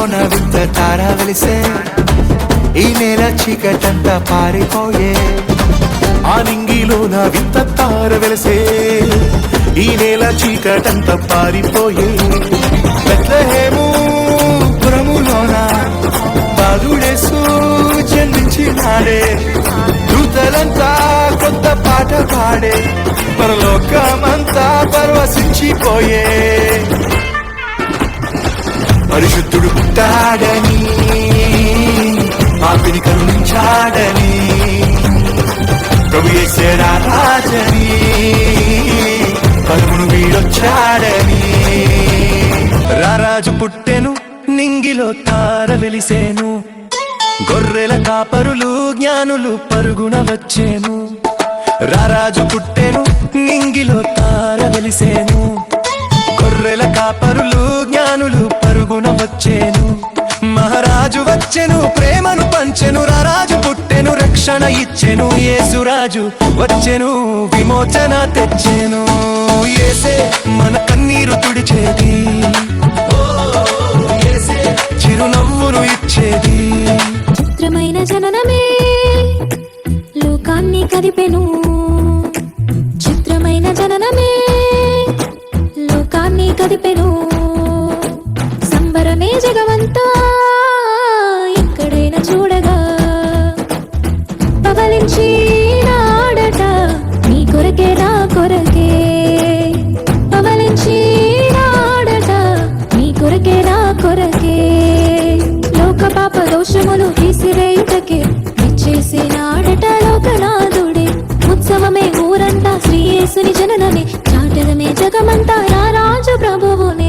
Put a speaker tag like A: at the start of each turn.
A: నింగిలోన వింత తార వెలిసే. ఈ నేల చీకటంతా పారిపోయే. ఆ నింగిలోన వింత తార వెలిసే. ఈ నేల చీకటంతా పారిపోయే. బెత్లహేము పురములోన బాలుడేసు జన్మించినాడే. దూతలంతా కొత్త పాట పాడే. పరలోకమంతా పరవశించిపోయే. పరిశుద్ధుడు పుట్టాడని పాపిని కరుణించాడని ప్రభు చేసేరా రాజని పలుమును వీడొచ్చాడని. రారాజు పుట్టెను నింగిలో తార వెలిసేను. గొర్రెల కాపరులు జ్ఞానులు పరుగున వచ్చేను. రారాజు పుట్టెను నింగిలో తార వెలిసేను. గొర్రెల కాపరులు జ్ఞానులు వచ్చెను ప్రేమను పంచెను రారాజు పుట్టెను రక్షణ ఇచ్చెను యేసురాజు వచ్చెను విమోచన తెచ్చెను. ఏసే మన కన్నీరు తుడిచేది. చిరునవ్వును ఇచ్చేది.
B: చిత్రమైన జననమే లోకాన్ని కదిపెను. చిత్రమైన జననమే లోకాన్ని కదిపెను. సంబరమే జగమంతా పవలించినాడట నీ కొరకే ఊరంతా శ్రీయేసుని జననమే. చాటదమే జగమంతా రారాజు ప్రభువును.